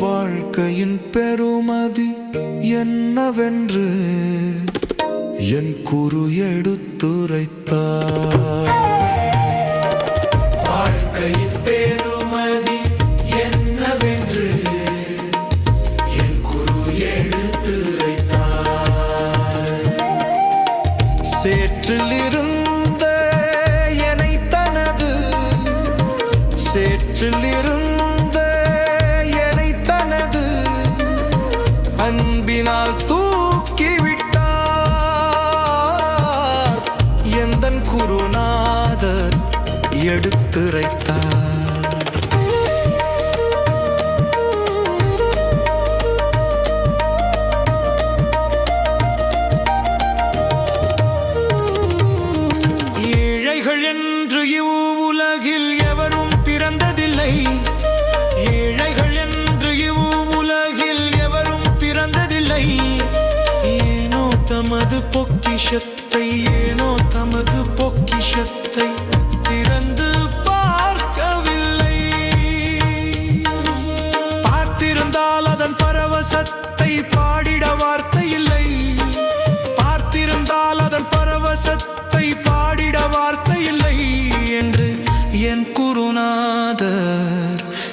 வாழ்க்கையின் பெருமதி என்னவென்று என் குரு எடுத்துரைத்தார். சேற்றிலிருந்த என்னை தனது. சேற்றிலிருந்த என்னை தனது. அன்பினால் தூக்கிவிட்டார். எந்தன் குருநாதர் எடுத்துரைத்தார்.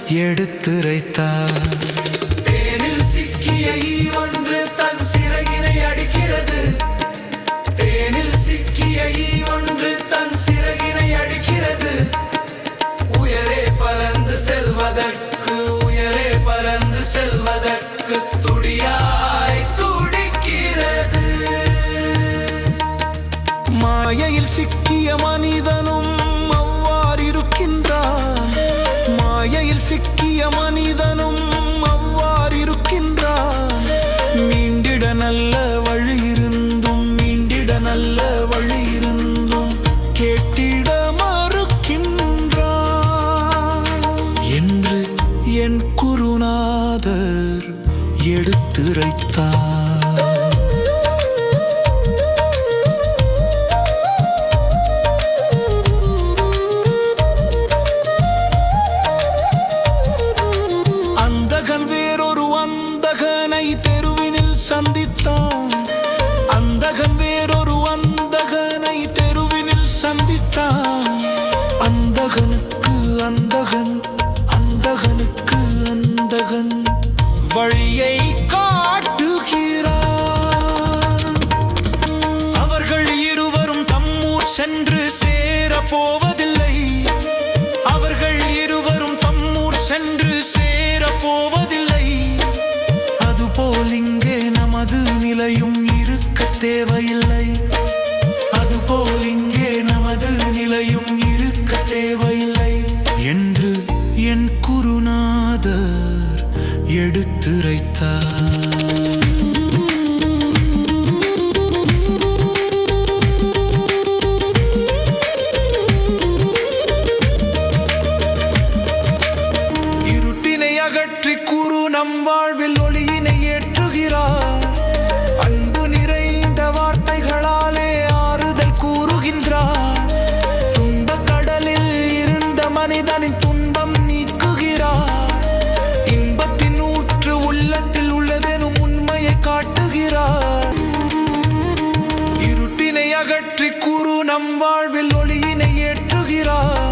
எடுத்துரைத்தார். தேனில் சிக்கிய ஒன்று தன் சிறகினை அடிக்கிறது. தேனில் சிக்கிய ஒன்று தன் சிறகினை அடிக்கிறது. உயரே பறந்து செல்வதற்கு உயரே பறந்து செல்வதற்கு துடியாய் துடிக்கிறது. மாயையில் சிக்கிய சிக்கிய மனிதன் சந்தித்தான். அந்தகனுக்கு அந்தகன் அந்தகனுக்கு அந்தகன் வழியை காட்டுகிறான். அவர்கள் இருவரும் தம்மூர் சென்று சேர போவதில்லை. அவர்கள் இருவரும் தம்மூர் சென்று சேர போவதில்லை. அதுபோல் இங்கே நமது நிலையும் இருக்க தேவையில்லை. அதுபோல் இங்கே குருநாதர் எடுத்துரைத்தார். அகற்றி குரு நம் வாழ்வில் ஒளியினை ஏற்றுகிறார். அன்பு நிறைந்த வார்த்தைகளாலே ஆறுதல் கூறுகின்றார். இருட்டினை அகற்றி குரு நம் வாழ்வில் ஒளியினை ஏற்றுகிறார்.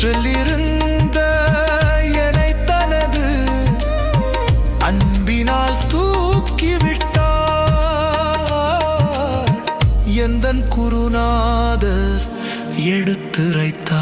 சேற்றில் என்னை தனது அன்பினால் தூக்கிவிட்டார். எந்த குருநாதர் எடுத்துரைத்தார்.